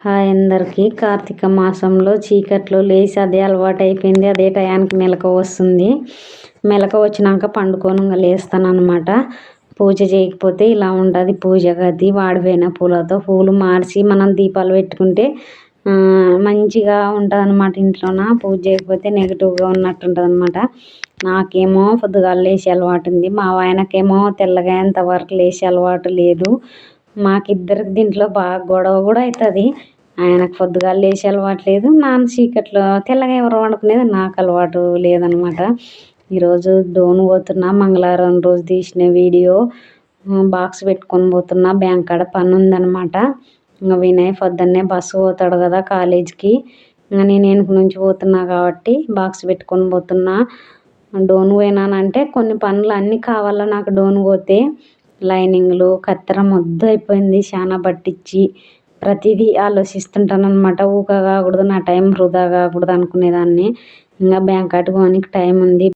Hi అందరికీ. కార్తీక మాసంలో చీకట్లో లేచి అదే అలవాటు అయిపోయింది అదే టయానికి మెలక వస్తుంది. మెలక వచ్చినాక పండుకొని లేస్తాను అనమాట పూజ చేయకపోతే ఇలా ఉంటుంది. పూజ గది వాడిపోయిన పూలతో పూలు మార్చి మనం దీపాలు పెట్టుకుంటే మంచిగా ఉంటుంది అనమాట ఇంట్లోన. పూజ చేయకపోతే నెగిటివ్గా ఉన్నట్టు ఉంటుంది అనమాట నాకేమో పొద్దుగాల లేచి అలవాటు ఉంది మా ఆయనకేమో తెల్లగా ఎంతవరకు లేచి అలవాటు లేదు. మాకిద్దరికి దీంట్లో బాగా గొడవ కూడా అవుతుంది ఆయనకు పొద్దుగాల లేచి అలవాటు లేదు. నాన్న చీకట్లో తెల్లగా ఎవరు వండుకునేది నాకు అలవాటు లేదనమాట. ఈరోజు డోన్ పోతున్నా మంగళవారం రోజు తీసిన వీడియో బాక్స్ పెట్టుకొని పోతున్నా బ్యాంక్ కాడ పని ఉందనమాట. ఇంకా వినయ్ పొద్దున్నే బస్సు పోతాడు కదా కాలేజీకి. ఇంకా నేను వెనుక నుంచి పోతున్నా కాబట్టి బాక్స్ పెట్టుకొని పోతున్నా. డోన్ పోయినానంటే కొన్ని పనులు అన్నీ కావాలా నాకు డోన్ పోతే. లైనింగ్లు కత్తెర మొద్దు అయిపోయింది. చాలా పట్టించి ప్రతిదీ ఆలోచిస్తుంటాను అనమాట ఊక కాకూడదు నా టైం వృధా కాకూడదు అనుకునేదాన్ని. ఇంకా బ్యాంక్ కాడికి పోనీకి టైం ఉంది